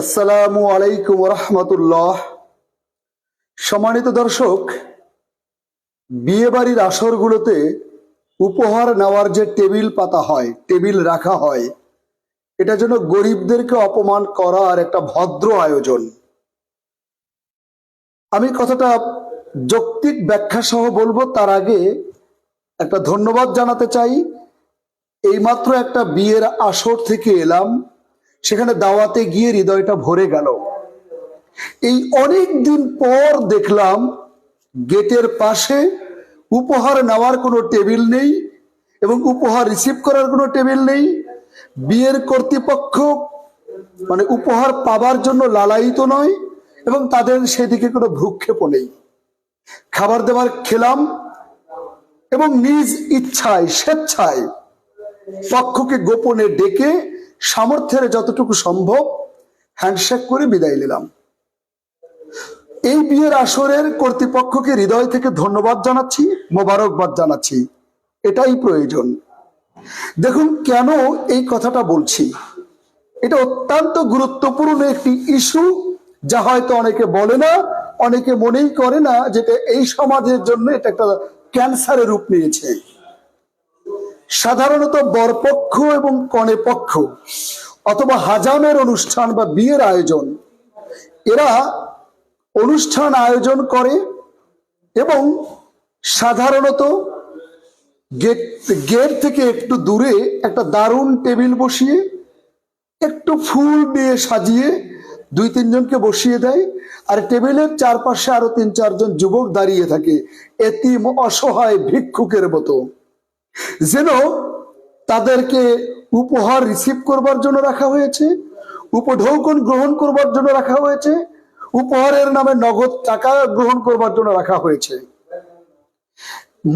আসসালামু আলাইকুম রহমতুল্লাহ সম্মানিত দর্শক বিয়ে বাড়ির আসরগুলোতে উপহার নেওয়ার যে টেবিল পাতা হয়, টেবিল রাখা হয়, এটা যেন গরিবদেরকে অপমান করার একটা ভদ্র আয়োজন। আমি কথাটা যৌক্তিক ব্যাখ্যা সহ বলব, তার আগে একটা ধন্যবাদ জানাতে চাই। এইমাত্র একটা বিয়ের আসর থেকে এলাম। সেখানে দাওয়াতে গিয়ে হৃদয়টা ভরে গেল। এই অনেক দিন পর দেখলাম গেটের পাশে উপহার নেওয়ার কোনো টেবিল নেই এবং উপহার রিসিভ করার কোনো টেবিল নেই। বিয়ের কর্তৃপক্ষ মানে উপহার পাবার জন্য লালায়িত নয় এবং তাদের সেদিকে কোনো ভ্রুক্ষেপও নেই। খাবার দাবার খেলাম এবং নিজ ইচ্ছায়, স্বেচ্ছায় পক্ষকে গোপনে ডেকে সামর্থ্যের যতটুকু সম্ভব হ্যান্ডশেক করে বিদায় নিলাম। এই বিয়ের আসরের কর্তৃপক্ষকে হৃদয় থেকে ধন্যবাদ জানাচ্ছি, মোবারকবাদ জানাচ্ছি। এটাই প্রয়োজন। দেখুন, কেন এই কথাটা বলছি? এটা অত্যন্ত গুরুত্বপূর্ণ একটি ইস্যু, যা হয়তো অনেকে বলে না, অনেকে মনেই করে না যেটা এই সমাজের জন্য এটা একটা ক্যান্সারের রূপ নিয়েছে। সাধারণত বরপক্ষ এবং কনে পক্ষ, অথবা হাজামের অনুষ্ঠান বা বিয়ের আয়োজন, এরা অনুষ্ঠান আয়োজন করে এবং সাধারণত গেট গেট থেকে একটু দূরে একটা দারুণ টেবিল বসিয়ে, একটু ফুল দিয়ে সাজিয়ে দুই তিনজনকে বসিয়ে দেয়, আর টেবিলের চারপাশে আরও তিন চারজন যুবক দাঁড়িয়ে থাকে, এতিম অসহায় ভিক্ষুকের মতো। যেন তাদেরকে উপহার রিসিভ করবার জন্য রাখা হয়েছে, উপঢৌকন গ্রহণ করবার জন্য রাখা হয়েছে, উপহারের নামে নগদ টাকা গ্রহণ করবার জন্য রাখা হয়েছে।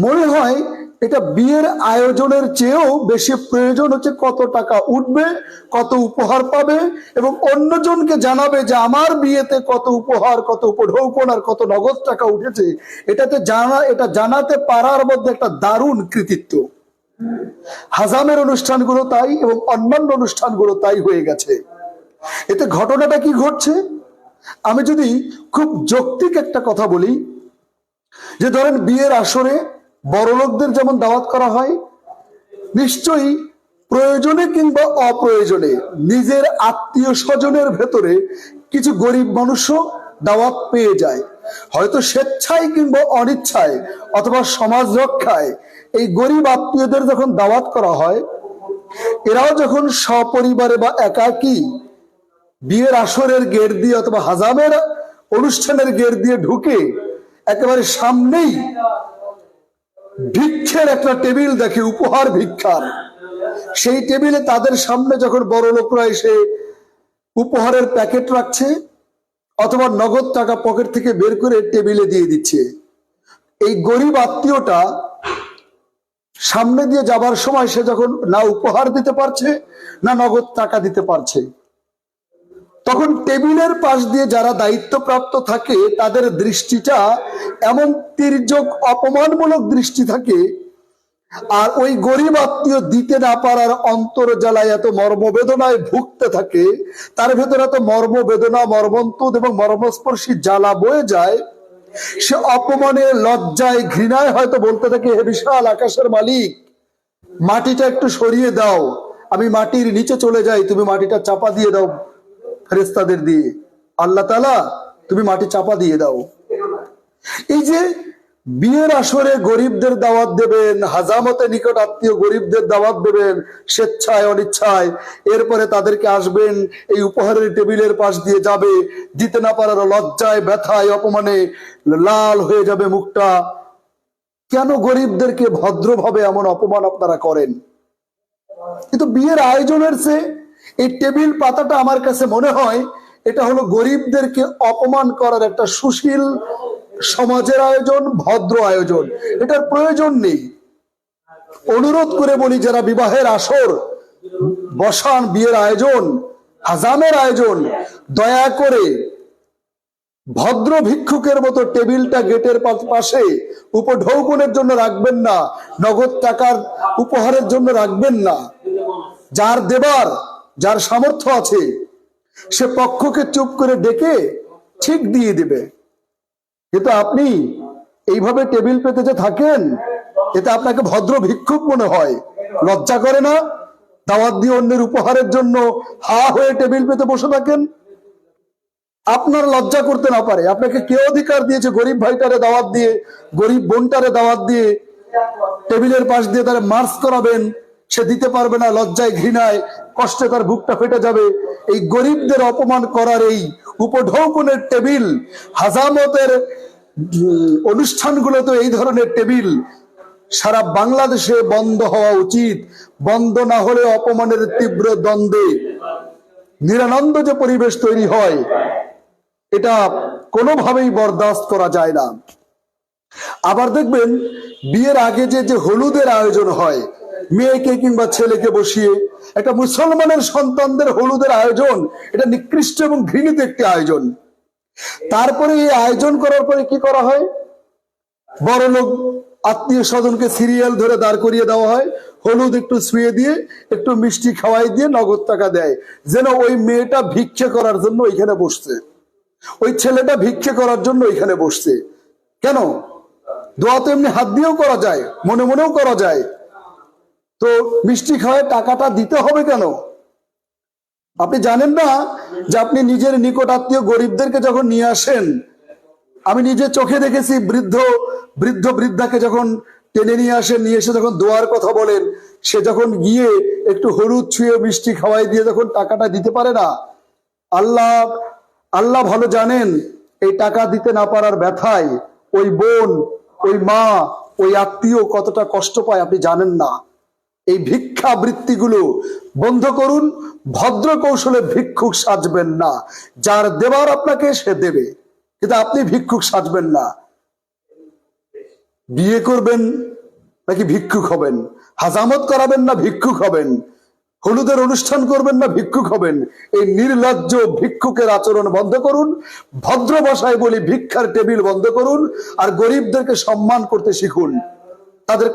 মনে হয় এটা বিয়ের আয়োজনের চেয়েও বেশি প্রয়োজন হচ্ছে কত টাকা উঠবে, কত উপহার পাবে এবং অন্যজনকে জানাবে যে আমার বিয়েতে কত উপহার, কত উপঢৌকন আর কত নগদ টাকা উঠেছে। এটাতে জানা, এটা জানাতে পারার মধ্যে একটা দারুণ কৃতিত্ব। হাজামের অনুষ্ঠানগুলো তাই এবং অন্যান্য অনুষ্ঠানগুলো তাই হয়ে গেছে। এতে ঘটনাটা কি ঘটছে? আমি যদি খুব যৌক্তিক একটা কথা বলি, যে ধরেন বিয়ের আসরে বড় লোকদের যেমন দাওয়াত করা হয়, নিশ্চয়ই প্রয়োজনে কিংবা অপ্রয়োজনে নিজের আত্মীয় স্বজনের ভেতরে কিছু গরিব মানুষও দাওয়াত পেয়ে যায়। হয়তো স্বেচ্ছায় কিংবা অনিচ্ছায় অথবা সমাজ রক্ষায় এই গরিব আত্মীয়দের যখন দাওয়াত করা হয়, এরাও যখন সপরিবারে বা একাকী বিয়ের আসরের গেট দিয়ে অথবা হাজামের অনুষ্ঠানের গেট দিয়ে ঢুকে একেবারে সামনেই ভিক্ষের একটা টেবিল দেখে, উপহার ভিক্ষার। সেই টেবিলে তাদের সামনে যখন বড় লোকরা এসে উপহারের প্যাকেট রাখছে অথবা নগদ টাকা পকেট থেকে বের করে টেবিলে দিয়ে দিচ্ছে। এই গরিব আত্মীয়টা সামনে দিয়ে যাবার সময় সে যখন না উপহার দিতে পারছে, না নগদ টাকা দিতে পারছে। তখন টেবিলের পাশ দিয়ে যারা দায়িত্বপ্রাপ্ত থাকে, তাদের দৃষ্টিটা এমন তির্যক, অপমানমূলক দৃষ্টি থাকে, আর ওই গরিব আত্মীয় দিতে না পারার অন্তর জ্বালায় এত মর্মবেদনায় ভুগতে থাকে, তার ভেতরে এত মর্মবেদনা, মর্মন্তুদ এবং মর্মস্পর্শী জ্বালা বয়ে যায় সে অপমানে লজ্জায়, ঘৃণায় হয়তো বলতে থাকে, হে বিশাল আকাশের মালিক, মাটিটা একটু সরিয়ে দাও। আমি মাটির নিচে চলে যাই, তুমি মাটিটা চাপা দিয়ে দাও ফেরেস্তাদের দিয়ে। আল্লাহ তালা তুমি মাটি চাপা দিয়ে দাও। এই যে বিয়ের আসরে গরিবদের দাওয়াত দেবেন হাজামতে নিকট আত্মীয় গরিবদের দাওয়াত দেবেন, স্বেচ্ছায়, অনিচ্ছায়। এরপরে তাদেরকে আসবেন, এই উপহারের টেবিলের পাশ দিয়ে যাবে, দিতে না পারার লজ্জায়, ব্যথায়, অপমানে লাল হয়ে যাবে মুখটা। কেন গরিবদেরকে ভদ্রভাবে এমন অপমান আপনারা করেন? কিন্তু বিয়ের আয়োজনের সে এই টেবিল পাতাটা আমার কাছে মনে হয়, এটা হলো গরিবদেরকে অপমান করার একটা সুশীল সমাজের আয়োজন, ভদ্র আয়োজন, এটার প্রয়োজন নেই। অনুরোধ করে বলি, যারা বিবাহের আসর, বসান বিয়ের আয়োজন, হাজামের আয়োজন, দয়া করে ভদ্র ভিক্ষুকের মতো টেবিলটা গেটের পাশে উপঢৌকনের জন্য রাখবেন না, নগদ টাকার উপহারের জন্য রাখবেন না। যার দেবার, যার সামর্থ্য আছে, সে পক্ষকে চুপ করে ডেকে ঠিক দিয়ে দিবে। কিন্তু আপনি এইভাবে টেবিল পেতে যে থাকেন, এতে আপনাকে ভদ্র ভিক্ষুক মনে হয়। লজ্জা করে না? দাওয়াত দিয়ে অন্যের উপহারের জন্য হা হয়ে টেবিল পেতে বসে থাকেন? আপনার লজ্জা করতে না পারে। আপনাকে কে অধিকার দিয়েছে গরিব ভাইটারে দাওয়াত দিয়ে, গরিব বোনটারে দাওয়াত দিয়ে টেবিলের পাশ দিয়ে তারা মার্চ করাবেন? সে দিতে পারবে না লজ্জায় ঘৃণায়, কষ্টে তার বুকটা ফেটে যাবে। এই গরিবদের অপমান করার এই উপঢৌকনের টেবিল, হাজামতের অনুষ্ঠানগুলোতে এই ধরনের টেবিল। সারা বাংলাদেশে বন্ধ হওয়া উচিত। বন্ধ না হলে অপমানের তীব্র দ্বন্দ্বে। নিরানন্দ যে পরিবেশ তৈরি হয়, এটা কোনোভাবেই বরদাস্ত করা যায় না। আবার দেখবেন, বিয়ের আগে যে যে হলুদের আয়োজন হয়, মেয়েকে কিংবা ছেলেকে বসিয়ে একটা মুসলমানের সন্তানদের হলুদের আয়োজন, এটা নিকৃষ্ট এবং ঘৃণিত একটি আয়োজন। তারপরে এই আয়োজন করার পরে কি করা হয়? বড় লোক আত্মীয় স্বজনকে সিরিয়াল ধরে দাঁড় করিয়ে দেওয়া হয়, হলুদ একটু শুয়ে দিয়ে, একটু মিষ্টি খাওয়াই দিয়ে নগদ টাকা দেয়। যেন ওই মেয়েটা ভিক্ষে করার জন্য ওইখানে বসছে। ওই ছেলেটা ভিক্ষে করার জন্য ওইখানে বসছে। কেন? দোয়া তো এমনি হাত দিয়েও করা যায়, মনে মনেও করা যায়। তো মিষ্টি খাওয়ায় টাকাটা দিতে হবে কেন? আপনি জানেন না যে আপনি নিজের নিকট আত্মীয় গরিবদেরকে যখন নিয়ে আসেন, আমি নিজে চোখে দেখেছি বৃদ্ধ বৃদ্ধ বৃদ্ধাকে যখন টেনে নিয়ে আসেন, নিয়ে এসে যখন দোয়ার কথা বলেন, সে যখন গিয়ে একটু হলুদ ছুঁয়ে মিষ্টি খাওয়াই দিয়ে যখন টাকাটা দিতে পারে না, আল্লাহ আল্লাহ ভালো জানেন এই টাকা দিতে না পারার ব্যথায় ওই বোন, ওই মা, ওই আত্মীয় কতটা কষ্ট পায়, আপনি জানেন না। এই ভিক্ষা বৃত্তিগুলো বন্ধ করুন ভদ্র কৌশলে ভিক্ষুক সাজবেন না। যার দেবার আপনাকে সে দেবে, কিন্তু আপনি ভিক্ষুক সাজবেন না। বিয়ে করবেন নাকি ভিক্ষুক হবেন? হাজামত করাবেন না, ভিক্ষুক হবেন? হলুদের অনুষ্ঠান করবেন না, ভিক্ষুক হবেন? এই নির্লজ্জ ভিক্ষুকের আচরণ বন্ধ করুন, ভদ্র ভাষায় বলি ভিক্ষার টেবিল বন্ধ করুন, আর গরিবদেরকে সম্মান করতে শিখুন। তাদের